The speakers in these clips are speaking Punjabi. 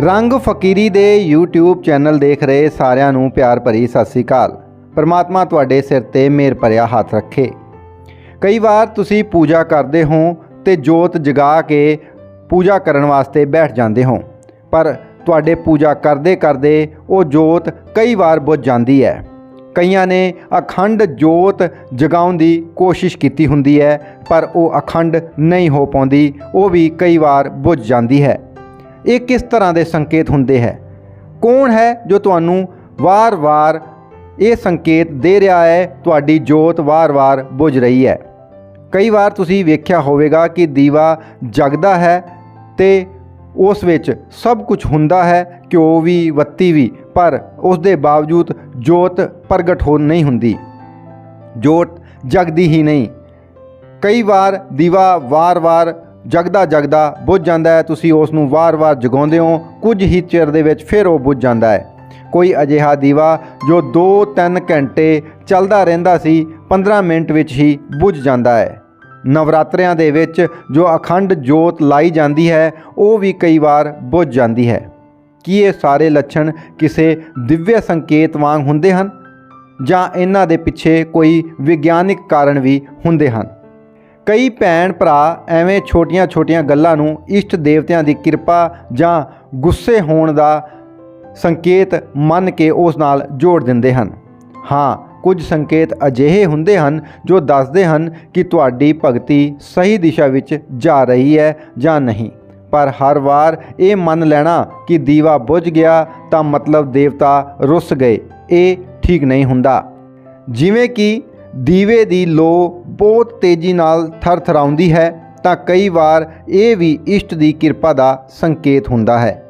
ਰੰਗ ਫਕੀਰੀ ਦੇ YouTube ਚੈਨਲ ਦੇਖ ਰਹੇ ਸਾਰਿਆਂ ਨੂੰ ਪਿਆਰ ਭਰੀ ਸਤਿ ਸ੍ਰੀ ਅਕਾਲ। ਪਰਮਾਤਮਾ ਤੁਹਾਡੇ ਸਿਰ ਤੇ ਮਿਹਰ ਭਰਿਆ ਹੱਥ ਰੱਖੇ। ਕਈ ਵਾਰ ਤੁਸੀਂ ਪੂਜਾ ਕਰਦੇ ਹੋ ਤੇ ਜੋਤ ਜਗਾ ਕੇ ਪੂਜਾ ਕਰਨ ਵਾਸਤੇ ਬੈਠ ਜਾਂਦੇ ਹੋ, ਪਰ ਤੁਹਾਡੇ ਪੂਜਾ ਕਰਦੇ ਕਰਦੇ ਉਹ ਜੋਤ ਕਈ ਵਾਰ ਬੁਝ ਜਾਂਦੀ ਹੈ। ਕਈਆਂ ਨੇ ਅਖੰਡ ਜੋਤ ਜਗਾਉਣ ਦੀ ਕੋਸ਼ਿਸ਼ ਕੀਤੀ ਹੁੰਦੀ ਹੈ, ਪਰ ਉਹ ਅਖੰਡ ਨਹੀਂ ਹੋ ਪਾਉਂਦੀ, ਉਹ ਵੀ ਕਈ ਵਾਰ ਬੁਝ ਜਾਂਦੀ ਹੈ। ਇਹ ਕਿਸ ਤਰ੍ਹਾਂ ਦੇ ਸੰਕੇਤ ਹੁੰਦੇ ਹੈ? ਕੌਣ ਹੈ ਜੋ ਤੁਹਾਨੂੰ ਵਾਰ-ਵਾਰ ਇਹ ਸੰਕੇਤ ਦੇ ਰਿਹਾ ਹੈ, ਤੁਹਾਡੀ ਜੋਤ ਵਾਰ-ਵਾਰ ਬੁਝ ਰਹੀ ਹੈ? ਕਈ ਵਾਰ ਤੁਸੀਂ ਵੇਖਿਆ ਹੋਵੇਗਾ ਕਿ ਦੀਵਾ ਜਗਦਾ ਹੈ ਤੇ ਉਸ ਵਿੱਚ ਸਭ ਕੁਝ ਹੁੰਦਾ ਹੈ, ਘਿਓ ਵੀ ਬੱਤੀ ਵੀ, ਪਰ ਉਸ ਦੇ ਬਾਵਜੂਦ ਜੋਤ ਪ੍ਰਗਟ ਹੋ ਨਹੀਂ ਹੁੰਦੀ। ਜੋਤ ਜਗਦੀ ਹੀ ਨਹੀਂ। ਕਈ ਵਾਰ ਦੀਵਾ ਵਾਰ-ਵਾਰ ਜਗਦਾ ਜਗਦਾ ਬੁੱਝ ਜਾਂਦਾ ਹੈ, ਤੁਸੀਂ ਉਸ ਨੂੰ ਵਾਰ-ਵਾਰ ਜਗਾਉਂਦੇ ਹੋ, ਕੁਝ ਹੀ ਚਿਰ ਦੇ ਵਿੱਚ ਫਿਰ ਉਹ ਬੁੱਝ ਜਾਂਦਾ ਹੈ। ਕੋਈ ਅਜਿਹਾ ਦੀਵਾ ਜੋ 2-3 ਘੰਟੇ ਚੱਲਦਾ ਰਹਿੰਦਾ ਸੀ 15 ਮਿੰਟ ਵਿੱਚ ਹੀ ਬੁੱਝ ਜਾਂਦਾ ਹੈ। ਨਵਰਾਤਰਿਆਂ ਦੇ ਵਿੱਚ ਜੋ ਅਖੰਡ ਜੋਤ ਲਾਈ ਜਾਂਦੀ ਹੈ, ਉਹ ਵੀ ਕਈ ਵਾਰ ਬੁੱਝ ਜਾਂਦੀ ਹੈ। ਕੀ ਇਹ ਸਾਰੇ ਲੱਛਣ ਕਿਸੇ ਦਿਵਯ ਸੰਕੇਤ ਵਾਂਗ ਹੁੰਦੇ ਹਨ? ਜਾਂ ਇਹਨਾਂ ਦੇ ਪਿੱਛੇ ਕੋਈ ਵਿਗਿਆਨਿਕ ਕਾਰਨ ਵੀ ਹੁੰਦੇ ਹਨ? ਕਈ ਭੈਣ ਭਰਾ ਐਵੇਂ ਛੋਟੀਆਂ-ਛੋਟੀਆਂ ਗੱਲਾਂ ਨੂੰ ਇਸ਼ਟ ਦੇਵਤਿਆਂ ਦੀ ਕਿਰਪਾ ਜਾਂ ਗੁੱਸੇ ਹੋਣ ਦਾ ਸੰਕੇਤ ਮੰਨ ਕੇ ਉਸ ਨਾਲ ਜੋੜ ਦਿੰਦੇ ਹਨ। ਹਾਂ, ਕੁਝ ਸੰਕੇਤ ਅਜਿਹੇ ਹੁੰਦੇ ਹਨ ਜੋ ਦੱਸਦੇ ਹਨ ਕਿ ਤੁਹਾਡੀ ਭਗਤੀ ਸਹੀ ਦਿਸ਼ਾ ਵਿੱਚ ਜਾ ਰਹੀ ਹੈ ਜਾਂ ਨਹੀਂ। ਪਰ ਹਰ ਵਾਰ ਇਹ ਮੰਨ ਲੈਣਾ ਕਿ ਦੀਵਾ ਬੁਝ ਗਿਆ ਤਾਂ ਮਤਲਬ ਦੇਵਤਾ ਰੁੱਸ ਗਏ, ਇਹ ਠੀਕ ਨਹੀਂ ਹੁੰਦਾ। ਜਿਵੇਂ ਕਿ ਦੀਵੇ ਦੀ ਲੋ ਬਹੁਤ ਤੇਜ਼ੀ ਨਾਲ ਥਰਥਰਾਉਂਦੀ ਹੈ, ਤਾਂ ਕਈ ਵਾਰ ਇਹ ਵੀ ਇਸ਼ਟ ਦੀ ਕਿਰਪਾ ਦਾ ਸੰਕੇਤ ਹੁੰਦਾ ਹੈ।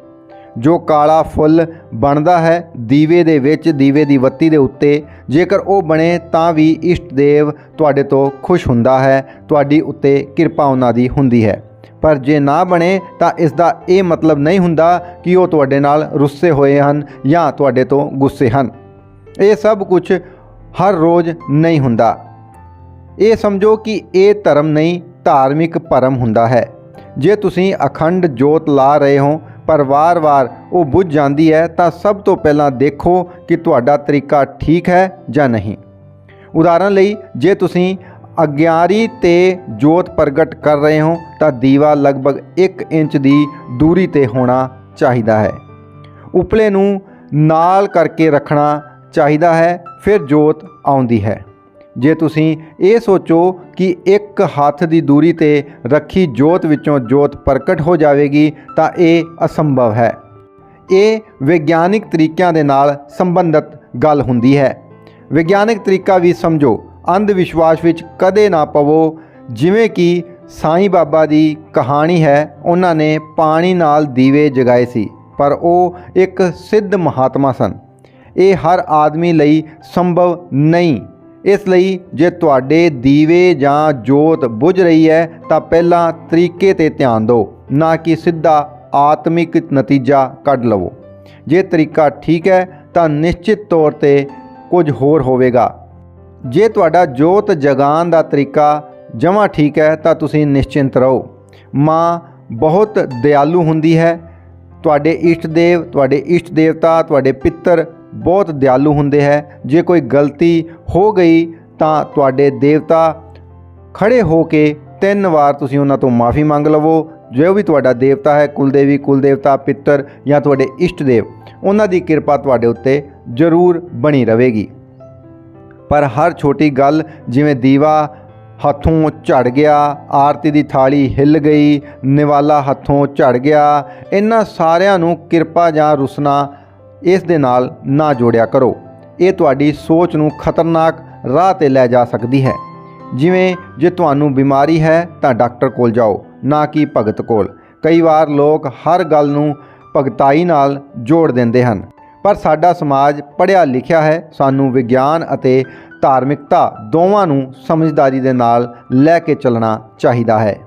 ਜੋ ਕਾਲਾ ਫੁੱਲ ਬਣਦਾ ਹੈ, ਦੀਵੇ ਦੇ ਵਿੱਚ, ਦੀਵੇ ਦੀ ਬੱਤੀ ਦੇ ਉੱਤੇ, ਜੇਕਰ ਉਹ ਬਣੇ ਤਾਂ ਵੀ ਇਸ਼ਟ ਦੇਵ ਤੁਹਾਡੇ ਤੋਂ ਖੁਸ਼ ਹੁੰਦਾ ਹੈ, ਤੁਹਾਡੀ ਉੱਤੇ ਕਿਰਪਾ ਉਹਨਾਂ ਦੀ ਹੁੰਦੀ ਹੈ। ਪਰ ਜੇ ਨਾ ਬਣੇ ਤਾਂ ਇਸ ਦਾ ਇਹ ਮਤਲਬ ਨਹੀਂ ਹੁੰਦਾ ਕਿ ਉਹ ਤੁਹਾਡੇ ਨਾਲ ਰੁੱਸੇ ਹੋਏ ਹਨ ਜਾਂ ਤੁਹਾਡੇ ਤੋਂ ਗੁੱਸੇ ਹਨ। ਇਹ ਸਭ ਕੁਝ ਹਰ ਰੋਜ਼ ਨਹੀਂ ਹੁੰਦਾ। ਇਹ ਸਮਝੋ ਕਿ ਇਹ ਧਰਮ ਨਹੀਂ, ਧਾਰਮਿਕ ਭਰਮ ਹੁੰਦਾ ਹੈ। ਜੇ ਤੁਸੀਂ ਅਖੰਡ ਜੋਤ ਲਾ ਰਹੇ ਹੋ, ਪਰ ਵਾਰ-ਵਾਰ ਉਹ ਬੁੱਝ ਜਾਂਦੀ ਹੈ, ਤਾਂ ਸਭ ਤੋਂ ਪਹਿਲਾਂ ਦੇਖੋ ਕਿ ਤੁਹਾਡਾ ਤਰੀਕਾ ਠੀਕ ਹੈ ਜਾਂ ਨਹੀਂ। ਉਦਾਹਰਨ ਲਈ, ਜੇ ਤੁਸੀਂ ਅਗਿਆਰੀ ਤੇ ਜੋਤ ਪ੍ਰਗਟ ਕਰ ਰਹੇ ਹੋ, ਤਾਂ ਦੀਵਾ ਲਗਭਗ 1 ਇੰਚ ਦੀ ਦੂਰੀ ਤੇ ਹੋਣਾ ਚਾਹੀਦਾ ਹੈ। ਉਪਲੇ ਨੂੰ ਨਾਲ ਕਰਕੇ ਰੱਖਣਾ ਚਾਹੀਦਾ ਹੈ, ਫਿਰ ਜੋਤ ਆਉਂਦੀ ਹੈ। ਜੇ ਤੁਸੀਂ ਇਹ ਸੋਚੋ ਕਿ ਇੱਕ ਹੱਥ ਦੀ ਦੂਰੀ ਤੇ ਰੱਖੀ ਜੋਤ ਵਿੱਚੋਂ ਜੋਤ ਪ੍ਰਗਟ ਹੋ ਜਾਵੇਗੀ, ਤਾਂ ਇਹ ਅਸੰਭਵ ਹੈ। ਇਹ ਵਿਗਿਆਨਿਕ ਤਰੀਕਿਆਂ ਦੇ ਨਾਲ ਸੰਬੰਧਿਤ ਗੱਲ ਹੁੰਦੀ ਹੈ। ਵਿਗਿਆਨਿਕ ਤਰੀਕਾ ਵੀ ਸਮਝੋ, ਅੰਧ ਵਿਸ਼ਵਾਸ ਵਿੱਚ ਕਦੇ ਨਾ ਪਵੋ। ਜਿਵੇਂ ਕਿ ਸਾਈਂ ਬਾਬਾ ਦੀ ਕਹਾਣੀ ਹੈ, ਉਹਨਾਂ ਨੇ ਪਾਣੀ ਨਾਲ ਦੀਵੇ ਜਗਾਏ ਸੀ, ਪਰ ਉਹ ਇੱਕ ਸਿੱਧ ਮਹਾਤਮਾ ਸਨ। ਇਹ ਹਰ ਆਦਮੀ ਲਈ ਸੰਭਵ ਨਹੀਂ। ਇਸ ਲਈ ਜੇ ਤੁਹਾਡੇ ਦੀਵੇ ਜਾਂ ਜੋਤ ਬੁਝ ਰਹੀ ਹੈ, ਤਾਂ ਪਹਿਲਾਂ ਤਰੀਕੇ ਤੇ ਧਿਆਨ ਦਿਓ, ਨਾ ਕਿ ਸਿੱਧਾ ਆਤਮਿਕ ਨਤੀਜਾ ਕੱਢ ਲਵੋ। ਜੇ ਤਰੀਕਾ ਠੀਕ ਹੈ, ਤਾਂ ਨਿਸ਼ਚਿਤ ਤੌਰ ਤੇ ਕੁਝ ਹੋਰ ਹੋਵੇਗਾ। ਜੇ ਤੁਹਾਡਾ ਜੋਤ ਜਗਾਉਣ ਦਾ ਤਰੀਕਾ ਜਮਾ ਠੀਕ ਹੈ, ਤਾਂ ਤੁਸੀਂ ਨਿਸ਼ਚਿੰਤ ਰਹੋ। ਮਾਂ ਬਹੁਤ ਦਿਆਲੂ ਹੁੰਦੀ ਹੈ। ਤੁਹਾਡੇ ਇਸ਼ਟ ਦੇਵ, ਤੁਹਾਡੇ ਇਸ਼ਟ ਦੇਵਤਾ, ਤੁਹਾਡੇ ਪਿੱਤਰ ਬਹੁਤ ਦਿਆਲੂ ਹੁੰਦੇ ਹੈ। ਜੇ ਕੋਈ ਗਲਤੀ ਹੋ ਗਈ ਤਾਂ ਤੁਹਾਡੇ ਦੇਵਤਾ ਖੜੇ ਹੋ ਕੇ ਤਿੰਨ ਵਾਰ ਤੁਸੀਂ ਉਹਨਾਂ ਤੋਂ ਮਾਫੀ ਮੰਗ ਲਵੋ। ਜੋ ਵੀ ਤੁਹਾਡਾ ਦੇਵਤਾ ਹੈ, ਕੁਲਦੇਵੀ, ਕੁਲਦੇਵਤਾ, ਪਿੱਤਰ ਜਾਂ ਤੁਹਾਡੇ ਇਸ਼ਟ ਦੇਵ, ਉਹਨਾਂ ਦੀ ਕਿਰਪਾ ਤੁਹਾਡੇ ਉੱਤੇ ਜ਼ਰੂਰ ਬਣੀ ਰਹੇਗੀ। ਪਰ ਹਰ ਛੋਟੀ ਗੱਲ, ਜਿਵੇਂ ਦੀਵਾ ਹੱਥੋਂ ਝੜ ਗਿਆ, ਆਰਤੀ ਦੀ ਥਾਲੀ ਹਿੱਲ ਗਈ, ਨਿਵਾਲਾ ਹੱਥੋਂ ਝੜ ਗਿਆ, ਇਹਨਾਂ ਸਾਰਿਆਂ ਨੂੰ ਕਿਰਪਾ ਜਾਂ ਰੁਸਨਾ ਇਸ ਦੇ ਨਾਲ ਨਾ ਜੋੜਿਆ ਕਰੋ। ਇਹ ਤੁਹਾਡੀ ਸੋਚ ਨੂੰ ਖਤਰਨਾਕ ਰਾਹ ਤੇ ਲੈ ਜਾ ਸਕਦੀ ਹੈ। ਜਿਵੇਂ ਜੇ ਤੁਹਾਨੂੰ ਬਿਮਾਰੀ ਹੈ ਤਾਂ ਡਾਕਟਰ ਕੋਲ ਜਾਓ, ਨਾ ਕਿ ਭਗਤ ਕੋਲ। ਕਈ ਵਾਰ ਲੋਕ ਹਰ ਗੱਲ ਨੂੰ ਭਗਤਾਈ ਨਾਲ ਜੋੜ ਦਿੰਦੇ ਹਨ। ਪਰ ਸਾਡਾ ਸਮਾਜ ਪੜ੍ਹਿਆ ਲਿਖਿਆ ਹੈ, ਸਾਨੂੰ ਵਿਗਿਆਨ ਅਤੇ ਧਾਰਮਿਕਤਾ ਦੋਵਾਂ ਨੂੰ ਸਮਝਦਾਰੀ ਦੇ ਨਾਲ ਲੈ ਕੇ ਚੱਲਣਾ ਚਾਹੀਦਾ ਹੈ।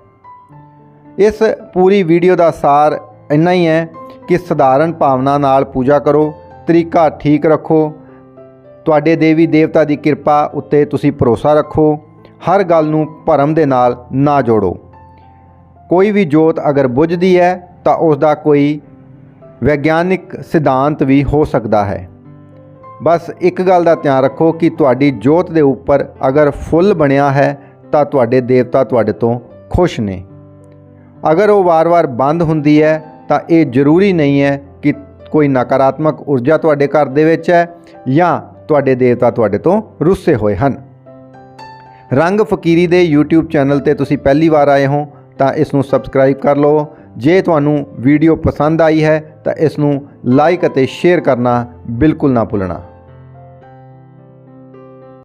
ਇਸ ਪੂਰੀ ਵੀਡੀਓ ਦਾ ਸਾਰ ਇੰਨਾ ਹੀ ਹੈ। ਕਿ ਸਧਾਰਨ ਭਾਵਨਾ ਨਾਲ ਪੂਜਾ ਕਰੋ, ਤਰੀਕਾ ਠੀਕ ਰੱਖੋ। ਤੁਹਾਡੇ ਦੇਵੀ ਦੇਵਤਾ ਦੀ ਕਿਰਪਾ ਉੱਤੇ ਤੁਸੀਂ ਭਰੋਸਾ ਰੱਖੋ। ਹਰ ਗੱਲ ਨੂੰ ਭਰਮ ਦੇ ਨਾਲ ਨਾ ਜੋੜੋ। ਕੋਈ ਵੀ ਜੋਤ ਅਗਰ ਬੁਝਦੀ ਹੈ, ਤਾਂ ਉਸ ਦਾ ਕੋਈ ਵਿਗਿਆਨਿਕ ਸਿਧਾਂਤ ਵੀ ਹੋ ਸਕਦਾ ਹੈ। ਬਸ ਇੱਕ ਗੱਲ ਦਾ ਧਿਆਨ ਰੱਖੋ ਕਿ ਤੁਹਾਡੀ ਜੋਤ ਦੇ ਉੱਪਰ ਅਗਰ ਫੁੱਲ ਬਣਿਆ ਹੈ, ਤਾਂ ਤੁਹਾਡੇ ਦੇਵਤਾ ਤੁਹਾਡੇ ਤੋਂ ਖੁਸ਼ ਨੇ। ਅਗਰ ਉਹ ਵਾਰ-ਵਾਰ ਬੰਦ ਹੁੰਦੀ ਹੈ ਤਾਂ ਇਹ ਜ਼ਰੂਰੀ ਨਹੀਂ ਹੈ ਕਿ ਕੋਈ ਨਕਾਰਾਤਮਕ ਊਰਜਾ ਤੁਹਾਡੇ ਘਰ ਦੇ ਵਿੱਚ ਹੈ ਜਾਂ ਤੁਹਾਡੇ ਦੇਵਤਾ ਤੁਹਾਡੇ ਤੋਂ ਰੁੱਸੇ ਹੋਏ ਹਨ। ਰੰਗ ਫਕੀਰੀ ਦੇ YouTube ਚੈਨਲ ਤੇ ਤੁਸੀਂ ਪਹਿਲੀ ਵਾਰ ਆਏ ਹੋ ਤਾਂ ਇਸ ਨੂੰ ਸਬਸਕ੍ਰਾਈਬ ਕਰ ਲਓ। ਜੇ ਤੁਹਾਨੂੰ ਵੀਡੀਓ ਪਸੰਦ ਆਈ ਹੈ ਤਾਂ ਇਸ ਨੂੰ ਲਾਈਕ ਅਤੇ ਸ਼ੇਅਰ ਕਰਨਾ ਬਿਲਕੁਲ ਨਾ ਭੁੱਲਣਾ।